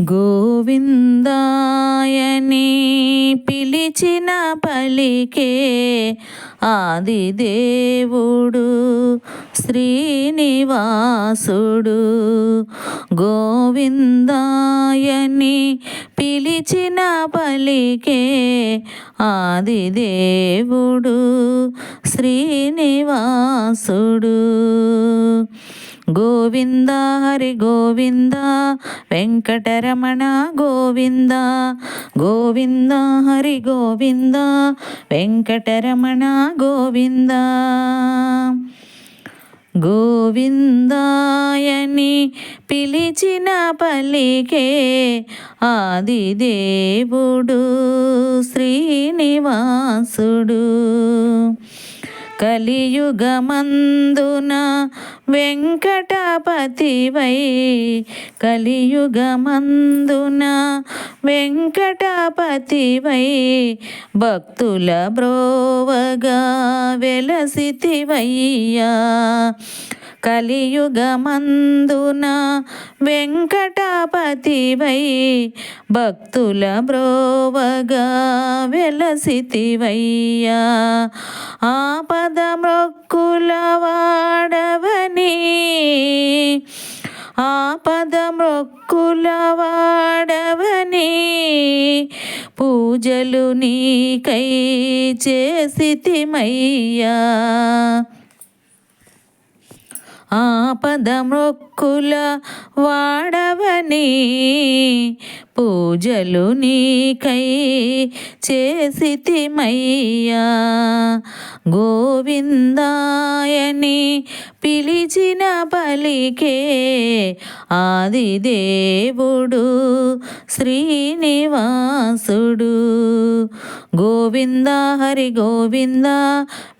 గోవిందాయని పిలిచిన పలికే ఆదిదేవుడు శ్రీనివాసుడు. గోవిందాయని పిలిచిన పలికే ఆది దేవుడు శ్రీనివాసుడు. గోవింద హరి గోవింద వెంకటరమణ గోవింద గోవింద హరి గోవింద వెంకటరమణ గోవింద. గోవిందాయని పిలిచిన పలికే ఆదిదేవుడు శ్రీనివాసుడు. కలియుగమందున వెంకటపతివై కలియుగమందున వెంకటపతివై భక్తుల బ్రోవగా వెలసితివయ్యా. కలియుగమందున పతివై భక్తుల బ్రోవగా వెలసితివయ్యా. ఆపద మొక్కుల వాడవని ఆపద మొక్కుల వాడవని పూజలు నీకై చేసితిమయ్యా. ఆపద మొక్కుల వాడవని పూజలు నీకై చేసితిమయ్యా. గోవిందాయని పిలిచిన పలికే ఆదిదేవుడు శ్రీనివాసుడు. గోవింద హరి గోవింద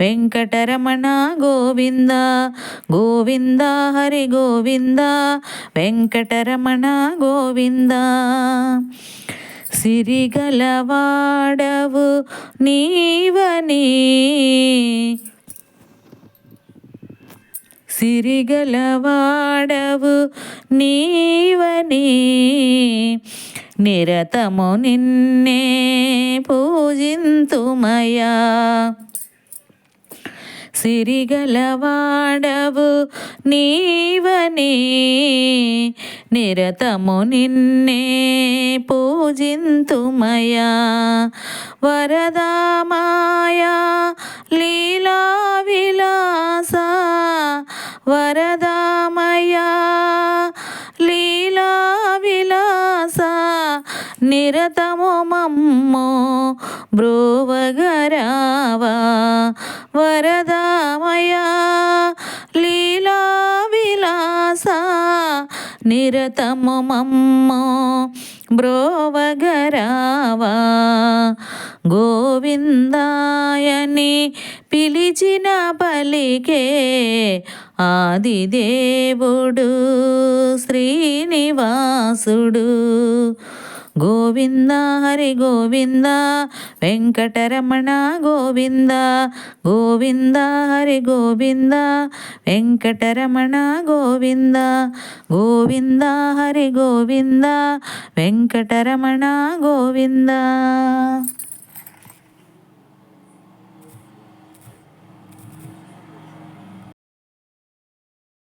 వెంకటరమణ గోవింద గోవింద హరి గోవింద వెంకటరమణ గోవింద. సిరిగలవాడవు నీవని సిరిగలవాడవు నీవని నిరతము నిన్నే పూజింతుమయా. సిరిగలవాడవు నీవని నిరతము నిన్నే పూజింతుమయా. వరదామాయా లీలా విలాస వరద నిరతము మమ్మో బ్రోవగరావా వరదామయా లీలా విలాస నిరతము మమ్మో బ్రోవగరావా. గోవిందాయని పిలిచిన పలికే ఆదిదేవుడు శ్రీనివాసుడు గోవింద హరి గోవింద వెంకటరమణ గోవింద గోవింద హరి గోవింద వెంకటరమణ గోవింద గోవింద హరి గోవింద వెంకటరమణ గోవింద.